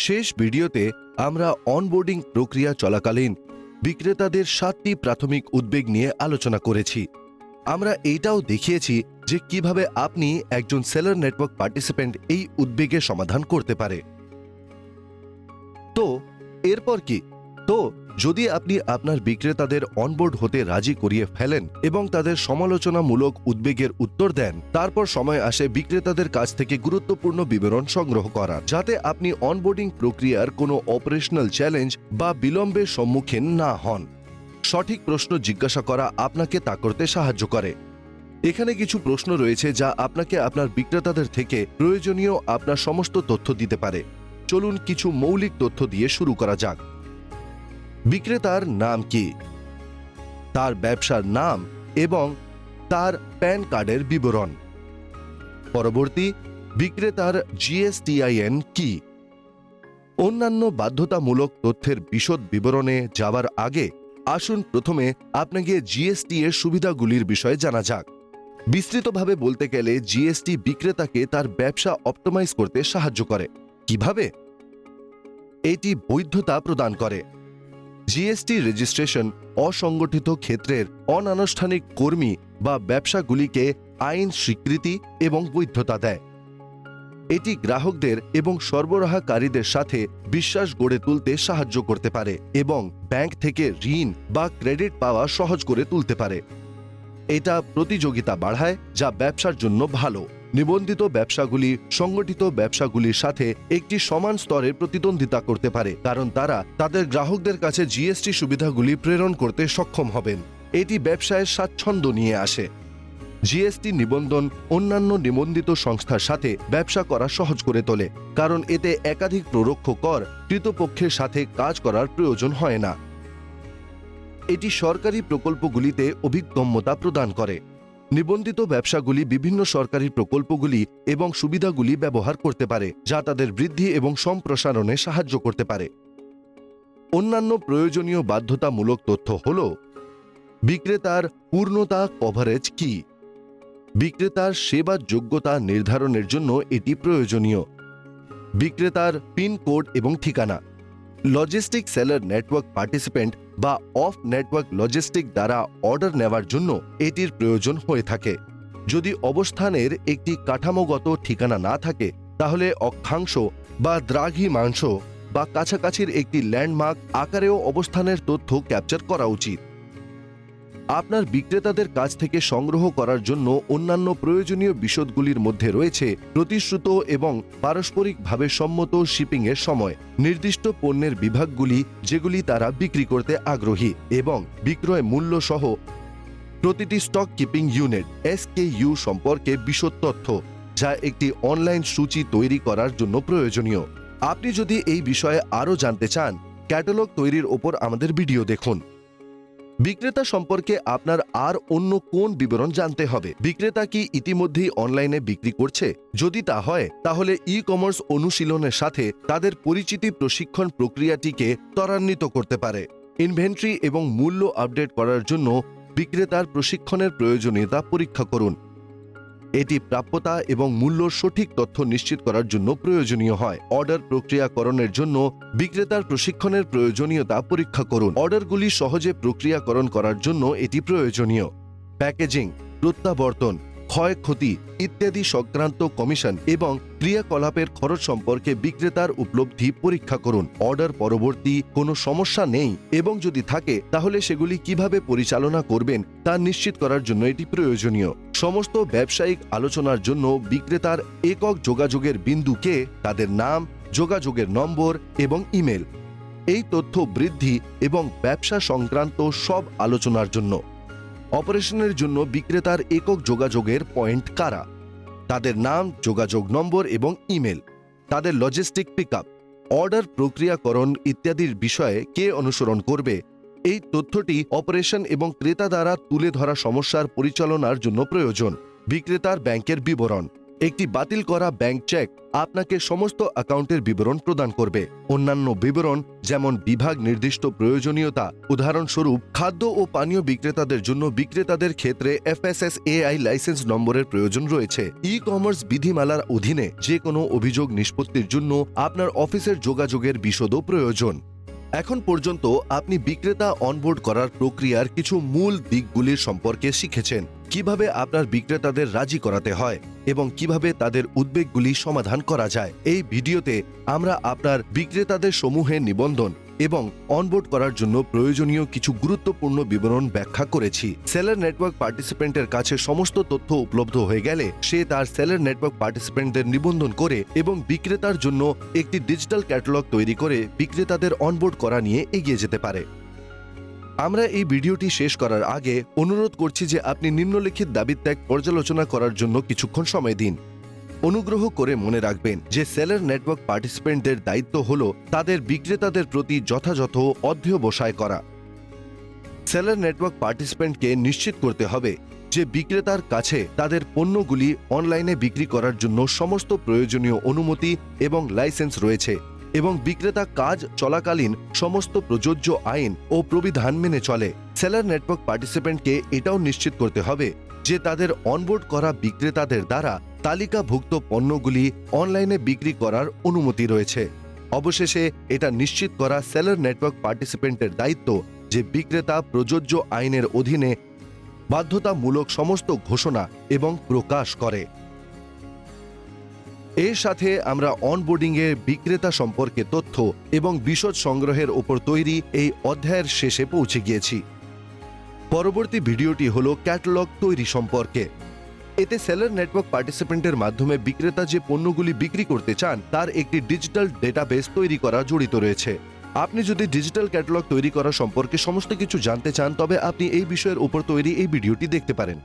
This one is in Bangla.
শেষ ভিডিওতে আমরা অনবোর্ডিং প্রক্রিয়া চলাকালীন বিক্রেতাদের সাতটি প্রাথমিক উদ্বেগ নিয়ে আলোচনা করেছি। আমরা এইটাও দেখিয়েছি যে কীভাবে আপনি একজন সেলার নেটওয়ার্ক পার্টিসিপেন্ট এই উদ্বেগের সমাধান করতে পারে। তো, এরপর কি? তো যদি আপনি আপনার বিক্রেতাদের অনবোর্ড হতে রাজি করিয়ে ফেলেন এবং তাদের সমালোচনামূলক উদ্বেগের উত্তর দেন, তারপর সময় আসে বিক্রেতাদের কাছ থেকে গুরুত্বপূর্ণ বিবরণ সংগ্রহ করার, যাতে আপনি অনবোর্ডিং প্রক্রিয়ার কোনো অপারেশনাল চ্যালেঞ্জ বা বিলম্বের সম্মুখীন না হন। সঠিক প্রশ্ন জিজ্ঞাসা করা আপনাকে তা করতে সাহায্য করে। এখানে কিছু প্রশ্ন রয়েছে যা আপনাকে আপনার বিক্রেতাদের থেকে প্রয়োজনীয় আপনার সমস্ত তথ্য দিতে পারে। চলুন কিছু মৌলিক তথ্য দিয়ে শুরু করা যাক। বিক্রেতার নাম কি? তার ব্যবসার নাম এবং তার প্যান কার্ডের বিবরণ। পরবর্তী, বিক্রেতার জিএসটিআইএন কি? অন্যান্য বাধ্যতামূলক তথ্যের বিশদ বিবরণে যাবার আগে আসুন প্রথমে আপনাকে জিএসটি এর সুবিধাগুলির বিষয়ে জানা যাক। বিস্তৃতভাবে বলতে গেলে জিএসটি বিক্রেতাকে তার ব্যবসা অপটোমাইজ করতে সাহায্য করে। কীভাবে? এটি বৈধতা প্রদান করে। জিএসটি রেজিস্ট্রেশন অসংগঠিত ক্ষেত্রের অনানুষ্ঠানিক কর্মী বা ব্যবসাগুলিকে আইন স্বীকৃতি এবং বৈধতা দেয়। এটি গ্রাহকদের এবং সরবরাহকারীদের সাথে বিশ্বাস গড়ে তুলতে সাহায্য করতে পারে এবং ব্যাংক থেকে ঋণ বা ক্রেডিট পাওয়া সহজ করে তুলতে পারে। এটা প্রতিযোগিতা বাড়ায় যা ব্যবসার জন্য ভালো। নিবন্ধিত ব্যবসাগুলি সংগঠিত ব্যবসাগুলির সাথে একটি সমান স্তরে প্রতিদ্বন্দ্বিতা করতে পারে, কারণ তারা তাদের গ্রাহকদের কাছে জিএসটি সুবিধাগুলি প্রেরণ করতে সক্ষম হবেন। এটি ব্যবসায়ের স্বাচ্ছন্দ্য নিয়ে আসে। জিএসটি নিবন্ধন অন্যান্য নিবন্ধিত সংস্থার সাথে ব্যবসা করা সহজ করে তোলে, কারণ এতে একাধিক প্ররোক্ষ কর কৃতপক্ষের সাথে কাজ করার প্রয়োজন হয় না। এটি সরকারি প্রকল্পগুলিতে অভিগম্যতা প্রদান করে। নিবন্ধিত ব্যবসাগুলি বিভিন্ন সরকারি প্রকল্পগুলি এবং সুবিধাগুলি ব্যবহার করতে পারে, যা তাদের বৃদ্ধি এবং সম্প্রসারণে সাহায্য করতে পারে। অন্যান্য প্রয়োজনীয় বাধ্যতামূলক তথ্য হল, বিক্রেতার পূর্ণতা কভারেজ কি? বিক্রেতার সেবা যোগ্যতা নির্ধারণের জন্য এটি প্রয়োজনীয়। বিক্রেতার পিন কোড এবং ঠিকানা। লজিস্টিক সেলার নেটওয়ার্ক পার্টিসিপেন্ট বা অফ নেটওয়ার্ক লজিস্টিক দ্বারা অর্ডার নেওয়ার জন্য এটির প্রয়োজন হয়ে থাকে। যদি অবস্থানের একটি কাঠামোগত ঠিকানা না থাকে, তাহলে অক্ষাংশ বা দ্রাঘি মাংস বা কাছাকাছির একটি ল্যান্ডমার্ক আকারেও অবস্থানের তথ্য ক্যাপচার করা উচিত। আপনার বিক্রেতাদের কাছ থেকে সংগ্রহ করার জন্য অন্যান্য প্রয়োজনীয় বিশদগুলির মধ্যে রয়েছে প্রতিশ্রুত এবং পারস্পরিকভাবে সম্মত শিপিংয়ের সময়, নির্দিষ্ট পণ্যের বিভাগগুলি যেগুলি তারা বিক্রি করতে আগ্রহী এবং বিক্রয় মূল্য সহ প্রতিটি স্টক কিপিং ইউনিট এসকেইউ সম্পর্কে বিশদ তথ্য, যা একটি অনলাইন সূচি তৈরি করার জন্য প্রয়োজনীয়। আপনি যদি এই বিষয়ে আরও জানতে চান ক্যাটালগ তৈরির ওপর আমাদের ভিডিও দেখুন। বিক্রেতা সম্পর্কে আপনার আর অন্য কোন বিবরণ জানতে হবে? বিক্রেতা কি ইতিমধ্যেই অনলাইনে বিক্রি করছে? যদি তা হয়, তাহলে ই কমার্স অনুশীলনের সাথে তাদের পরিচিতি প্রশিক্ষণ প্রক্রিয়াটিকে ত্বরান্বিত করতে পারে। ইনভেন্টরি এবং মূল্য আপডেট করার জন্য বিক্রেতার প্রশিক্ষণের প্রয়োজনীয়তা পরীক্ষা করুন। এটি প্রাপ্যতা এবং মূল্য সঠিক তথ্য নিশ্চিত করার জন্য প্রয়োজনীয় হয়। অর্ডার প্রক্রিয়াকরণের জন্য বিক্রেতার প্রশিক্ষণের প্রয়োজনীয়তা পরীক্ষা করুন। অর্ডারগুলি সহজে প্রক্রিয়াকরণ করার জন্য এটি প্রয়োজনীয়। প্যাকেজিং, প্রত্যাবর্তন ক্ষয়ক্ষতি ইত্যাদি সংক্রান্ত কমিশন এবং ক্রিয়াকলাপের খরচ সম্পর্কে বিক্রেতার উপলব্ধি পরীক্ষা করুন। অর্ডার পরবর্তী কোনো সমস্যা নেই এবং যদি থাকে, তাহলে সেগুলি কীভাবে পরিচালনা করবেন তা নিশ্চিত করার জন্য এটি প্রয়োজনীয়। সমস্ত ব্যবসায়িক আলোচনার জন্য বিক্রেতার একক যোগাযোগের বিন্দুকে তাদের নাম, যোগাযোগের নম্বর এবং ইমেল। এই তথ্য বৃদ্ধি এবং ব্যবসা সংক্রান্ত সব আলোচনার জন্য। অপারেশনের জন্য বিক্রেতার একক যোগাযোগের পয়েন্ট কারা? তাদের নাম, যোগাযোগ নম্বর এবং ইমেল। তাদের লজিস্টিক পিক অর্ডার প্রক্রিয়াকরণ ইত্যাদির বিষয়ে কে অনুসরণ করবে? এই তথ্যটি অপারেশন এবং ক্রেতা দ্বারা তুলে ধরা সমস্যার পরিচালনার জন্য প্রয়োজন। বিক্রেতার ব্যাংকের বিবরণ। একটি বাতিল করা ব্যাংক চেক আপনাকে সমস্ত অ্যাকাউন্টের বিবরণ প্রদান করবে। অন্যান্য বিবরণ যেমন বিভাগ নির্দিষ্ট প্রয়োজনীয়তা, উদাহরণস্বরূপ খাদ্য ও পানীয় বিক্রেতাদের জন্য বিক্রেতাদের ক্ষেত্রে এফএসএস এআই লাইসেন্স নম্বরের প্রয়োজন রয়েছে। ই কমার্স বিধিমালার অধীনে যে কোনো অভিযোগ নিষ্পত্তির জন্য আপনার অফিসের যোগাযোগের বিশদও প্রয়োজন। এখন পর্যন্ত আপনি বিক্রেতা অনবোর্ড করার প্রক্রিয়ার কিছু মূল দিকগুলির সম্পর্কে শিখেছেন। কীভাবে আপনার বিক্রেতাদের রাজি করাতে হয় এবং কীভাবে তাদের উদ্বেগগুলি সমাধান করা যায়, এই ভিডিওতে আমরা আপনার বিক্রেতাদের সমূহের নিবন্ধন এবং অনবোর্ড করার জন্য প্রয়োজনীয় কিছু গুরুত্বপূর্ণ বিবরণ ব্যাখ্যা করেছি। সেলার নেটওয়ার্ক পার্টিসিপেন্টের কাছে সমস্ত তথ্য উপলব্ধ হয়ে গেলে সে তার সেলার নেটওয়ার্ক পার্টিসিপেন্টদের নিবন্ধন করে এবং বিক্রেতার জন্য একটি ডিজিটাল ক্যাটালগ তৈরি করে বিক্রেতাদের অনবোর্ড করা নিয়ে এগিয়ে যেতে পারে। আমরা এই ভিডিওটি শেষ করার আগে অনুরোধ করছি যে আপনি নিম্নলিখিত দাবি ত্যাগ পর্যালোচনা করার জন্য কিছুক্ষণ সময় দিন। অনুগ্রহ করে মনে রাখবেন যে সেলার নেটওয়ার্ক পার্টিসিপেন্টদের দায়িত্ব হল তাদের বিক্রেতাদের প্রতি যথাযথ অধ্যবসায় করা। সেলার নেটওয়ার্ক পার্টিসিপেন্টকে নিশ্চিত করতে হবে যে বিক্রেতার কাছে তাদের পণ্যগুলি অনলাইনে বিক্রি করার জন্য সমস্ত প্রয়োজনীয় অনুমতি এবং লাইসেন্স রয়েছে। এবং বিক্রেতা কাজ চলাকালীন সমস্ত প্রযোজ্য আইন ও প্রবিধান মেনে চলে। সেলার নেটওয়ার্ক পার্টিসিপেন্টকে এটাও নিশ্চিত করতে হবে যে তাদের অনবোর্ড করা বিক্রেতাদের দ্বারা তালিকাভুক্ত পণ্যগুলি অনলাইনে বিক্রি করার অনুমতি রয়েছে। অবশেষে এটা নিশ্চিত করা সেলার নেটওয়ার্ক পার্টিসিপেন্টের দায়িত্ব যে বিক্রেতা প্রযোজ্য আইনের অধীনে বাধ্যতামূলক সমস্ত ঘোষণা এবং প্রকাশ করে। এর সাথে আমরা অনবোর্ডিংয়ে বিক্রেতা সম্পর্কে তথ্য এবং বিশদ সংগ্রহের ওপর তৈরি এই অধ্যায়ের শেষে পৌঁছে গিয়েছি। পরবর্তী ভিডিওটি হল ক্যাটালগ তৈরি সম্পর্কে। এতে সেলার নেটওয়ার্ক পার্টিসিপেন্টের মাধ্যমে বিক্রেতা যে পণ্যগুলি বিক্রি করতে চান, তার একটি ডিজিটাল ডেটাবেস তৈরি করা জড়িত রয়েছে। আপনি যদি ডিজিটাল ক্যাটালগ তৈরি করা সম্পর্কে সমস্ত কিছু জানতে চান, তবে আপনি এই বিষয়ের উপর তৈরি এই ভিডিওটি দেখতে পারেন।